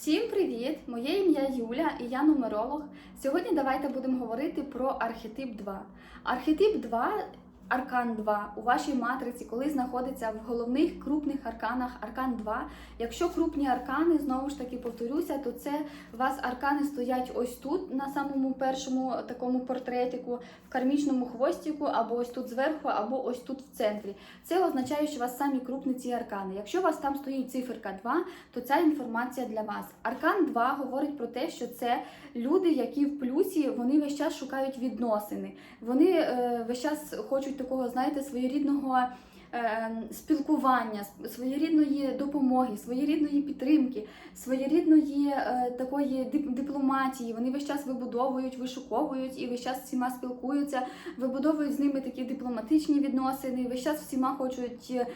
Всім привіт! Моє ім'я Юля і я нумеролог. Сьогодні давайте будемо говорити про архетип 2. Архетип 2, аркан 2 у вашій матриці, коли знаходиться в головних крупних арканах аркан 2. Якщо крупні аркани, знову ж таки повторюся, то це у вас аркани стоять ось тут, на самому першому такому портретику, в кармічному хвостику, або ось тут зверху, або ось тут в центрі. Це означає, що у вас самі крупні ці аркани. Якщо у вас там стоїть циферка 2, то ця інформація для вас. Аркан 2 говорить про те, що це люди, які в плюсі, вони весь час шукають відносини. Вони е, весь час хочуть такого, знаєте, своєрідного. е, Спілкування, своєрідної допомоги, своєрідної підтримки, своєрідної е, такої дипломатії. Вони весь час вибудовують, вишуковують і весь час всіма спілкуються, вибудовують з ними такі дипломатичні відносини. Весь час всіма хочуть е,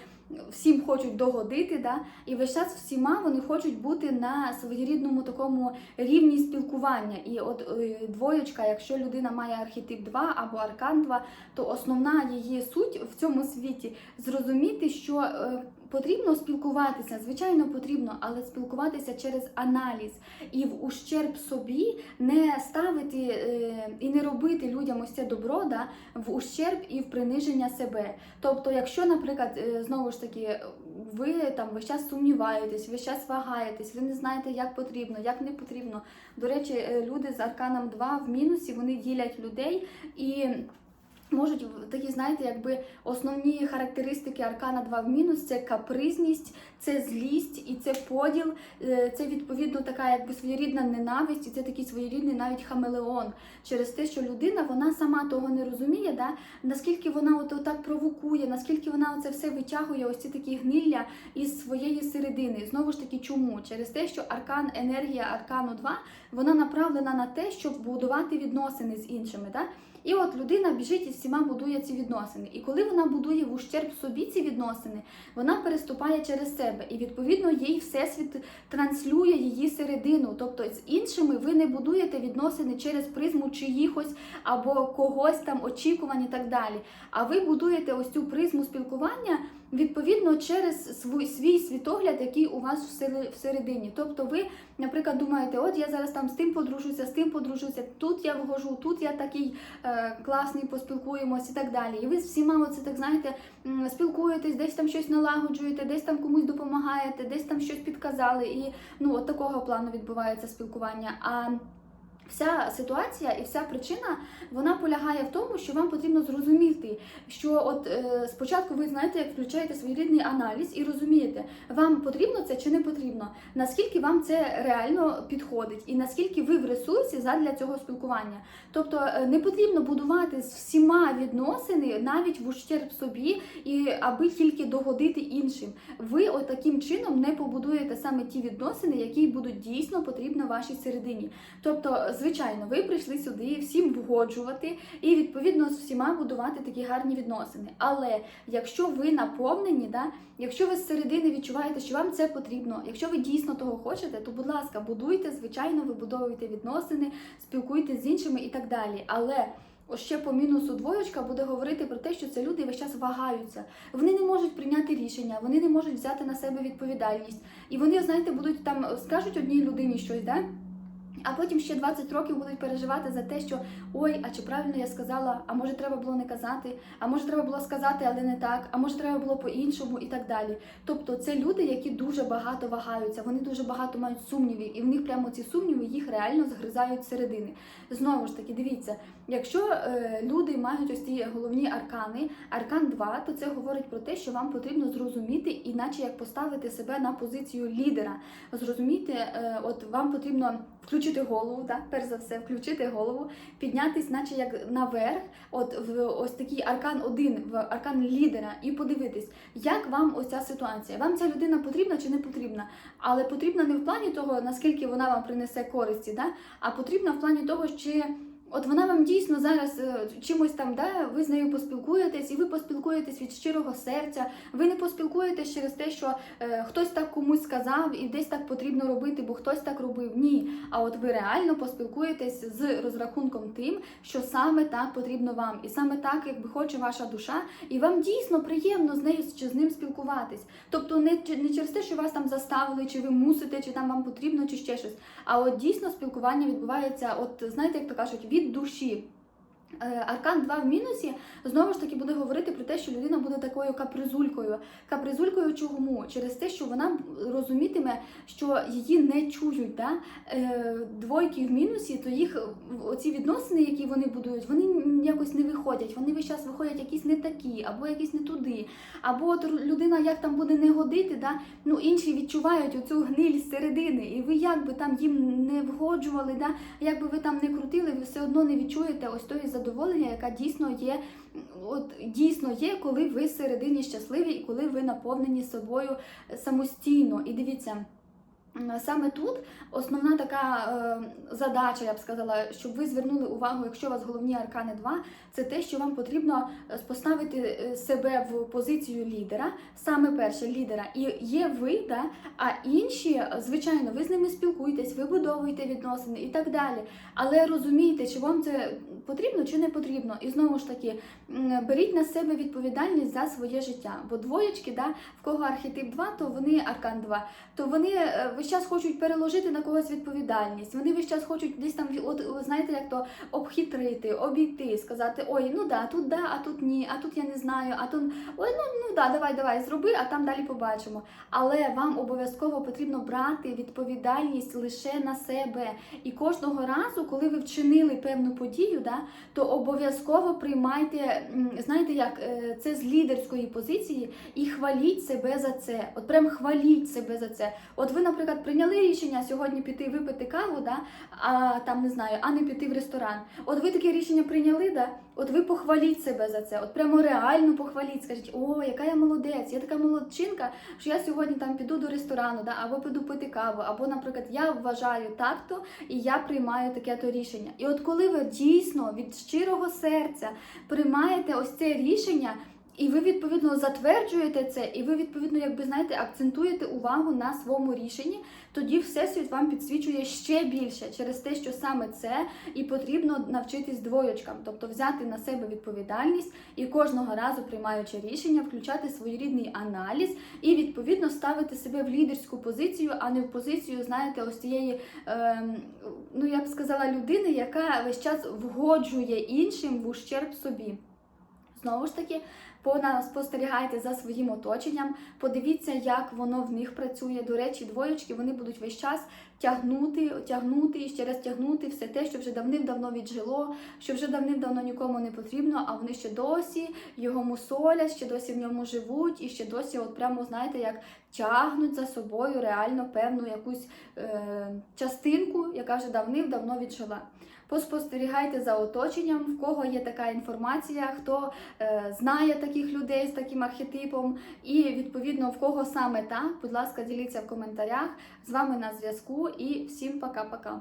всім хочуть догодити, да? і весь час всіма вони хочуть бути на своєрідному такому рівні спілкування. І от е, двоєчка, якщо людина має архетип 2 або аркан 2, то основна її суть в цьому світі зрозуміти, що е, потрібно спілкуватися, звичайно, потрібно, але спілкуватися через аналіз і в ущерб собі не ставити е, і не робити людям ось це добро да, в ущерб і в приниження себе. Тобто, якщо, наприклад, е, знову ж таки, ви там весь час сумніваєтесь, весь час вагаєтесь, ви не знаєте, як потрібно, як не потрібно. До речі, е, люди з арканом 2 в мінусі вони ділять людей і. Можуть такі, знаєте, якби основні характеристики аркана 2 в мінус це капризність, це злість і це поділ, е, це відповідно така якби своєрідна ненависть, і це такий своєрідний навіть хамелеон через те, що людина вона сама того не розуміє, да? наскільки вона от так провокує, наскільки вона це все витягує, ось ці такі гнилля із своєї середини. Знову ж таки, чому? Через те, що аркан, енергія аркану 2, вона направлена на те, щоб будувати відносини з іншими. Да? І от людина біжить і всіма будує ці відносини. І коли вона будує в ущерб собі ці відносини, вона переступає через себе. І відповідно їй всесвіт транслює її середину. Тобто з іншими ви не будуєте відносини через призму чиїхось або когось там очікувань і так далі. А ви будуєте ось цю призму спілкування. Відповідно, через свій, свій світогляд, який у вас всере- всередині. Тобто, ви, наприклад, думаєте, от я зараз там з тим подружуся, з тим подружуся, тут я вгожу, тут я такий е, класний, поспілкуємось і так далі. І ви з всіма оце так знаєте, спілкуєтесь, десь там щось налагоджуєте, десь там комусь допомагаєте, десь там щось підказали. І ну, от такого плану відбувається спілкування. А Вся ситуація і вся причина вона полягає в тому, що вам потрібно зрозуміти, що от е, спочатку ви знаєте, як включаєте своєрідний аналіз і розумієте, вам потрібно це чи не потрібно, наскільки вам це реально підходить, і наскільки ви в ресурсі задля цього спілкування. Тобто е, не потрібно будувати з всіма відносини навіть в ущерб собі, і аби тільки догодити іншим. Ви от таким чином не побудуєте саме ті відносини, які будуть дійсно потрібні вашій середині. Тобто, звичайно, ви прийшли сюди всім вгоджувати і відповідно з всіма будувати такі гарні відносини. Але якщо ви наповнені, да, якщо ви з середини відчуваєте, що вам це потрібно, якщо ви дійсно того хочете, то будь ласка, будуйте, звичайно, вибудовуйте відносини, спілкуйтесь з іншими і так далі. Але ще по мінусу двоєчка буде говорити про те, що це люди весь час вагаються. Вони не можуть прийняти рішення, вони не можуть взяти на себе відповідальність. І вони, знаєте, будуть там скажуть одній людині щось, да? А потім ще 20 років будуть переживати за те, що ой, а чи правильно я сказала, а може треба було не казати, а може треба було сказати, але не так, а може треба було по-іншому і так далі. Тобто це люди, які дуже багато вагаються, вони дуже багато мають сумнівів, і в них прямо ці сумніви їх реально згризають середини. Знову ж таки, дивіться, якщо е, люди мають ось ці головні аркани, аркан 2, то це говорить про те, що вам потрібно зрозуміти, іначе як поставити себе на позицію лідера. Зрозуміти, е, от вам потрібно включити голову, так, перш за все, включити голову, піднятись, наче як наверх, от в ось такий аркан 1, в аркан лідера, і подивитись, як вам ось ця ситуація. Вам ця людина потрібна чи не потрібна? Але потрібна не в плані того, наскільки вона вам принесе користі, да? а потрібна в плані того, чи От вона вам дійсно зараз е, чимось там, да, ви з нею поспілкуєтесь, і ви поспілкуєтесь від щирого серця. Ви не поспілкуєтесь через те, що е, хтось так комусь сказав і десь так потрібно робити, бо хтось так робив. Ні. А от ви реально поспілкуєтесь з розрахунком тим, що саме так потрібно вам, і саме так, якби хоче ваша душа, і вам дійсно приємно з нею чи з ним спілкуватись. Тобто не, не через те, що вас там заставили, чи ви мусите, чи там вам потрібно, чи ще щось. А от дійсно спілкування відбувається, от знаєте, як то кажуть, від душі. Е, Аркан 2 в мінусі знову ж таки буде говорити про те, що людина буде такою капризулькою. Капризулькою чому? Через те, що вона розумітиме, що її не чують. Да? Е, Двойки в мінусі, то їх оці відносини, які вони будують, вони якось не виходять. Вони весь час виходять якісь не такі, або якісь не туди. Або от людина як там буде не годити, да? ну інші відчувають оцю гниль з середини, і ви як би там їм не вгоджували, да? як би ви там не крутили, ви все одно не відчуєте ось тої задоволення, яка дійсно є. От дійсно є, коли ви всередині щасливі і коли ви наповнені собою самостійно. І дивіться. Саме тут основна така е, задача, я б сказала, щоб ви звернули увагу, якщо у вас головні аркани 2, це те, що вам потрібно е, поставити е, себе в позицію лідера, саме перше лідера, і є ви, да, а інші, звичайно, ви з ними спілкуєтесь, ви будовуєте відносини і так далі. Але розумійте, чи вам це потрібно чи не потрібно. І знову ж таки, беріть на себе відповідальність за своє життя. Бо двоєчки, да, в кого архетип 2, то вони аркан 2, то вони е, весь час хочуть переложити на когось відповідальність. Вони весь час хочуть десь там, от знаєте, як то обхитрити, обійти, сказати, ой, ну да, тут да, а тут ні, а тут я не знаю, а тут ой, ну, ну да, давай, давай, зроби, а там далі побачимо. Але вам обов'язково потрібно брати відповідальність лише на себе. І кожного разу, коли ви вчинили певну подію, да, то обов'язково приймайте, знаєте, як е, це з лідерської позиції, і хваліть себе за це. От прям хваліть себе за це. От ви, наприклад, прийняли рішення сьогодні піти випити каву, да, а там не знаю, а не піти в ресторан. От ви таке рішення прийняли, да, от ви похваліть себе за це. От прямо реально похваліть. Скажіть, о, яка я молодець, я така молодчинка, що я сьогодні там піду до ресторану, да, або піду пити каву, або, наприклад, я вважаю так-то і я приймаю таке то рішення. І от коли ви дійсно від щирого серця приймаєте ось це рішення. І ви відповідно затверджуєте це, і ви відповідно, якби знаєте, акцентуєте увагу на своєму рішенні. Тоді всесвіт вам підсвічує ще більше через те, що саме це і потрібно навчитись двоєчкам, тобто взяти на себе відповідальність і кожного разу приймаючи рішення, включати своєрідний аналіз і відповідно ставити себе в лідерську позицію, а не в позицію, знаєте, ось цієї, ем, ну я б сказала, людини, яка весь час вгоджує іншим в ущерб собі. Знову ж таки, спостерігайте за своїм оточенням, подивіться, як воно в них працює. До речі, двоєчки вони будуть весь час тягнути, тягнути і ще раз тягнути все те, що вже давним-давно віджило, що вже давним-давно нікому не потрібно, а вони ще досі його мусолять, ще досі в ньому живуть, і ще досі, от прямо знаєте, як тягнуть за собою реально певну якусь е, частинку, яка вже давним-давно віджила. Поспостерігайте за оточенням, в кого є така інформація, хто е, знає таких людей з таким архетипом, і відповідно в кого саме так, будь ласка, діліться в коментарях. З вами на зв'язку і всім пока-пока.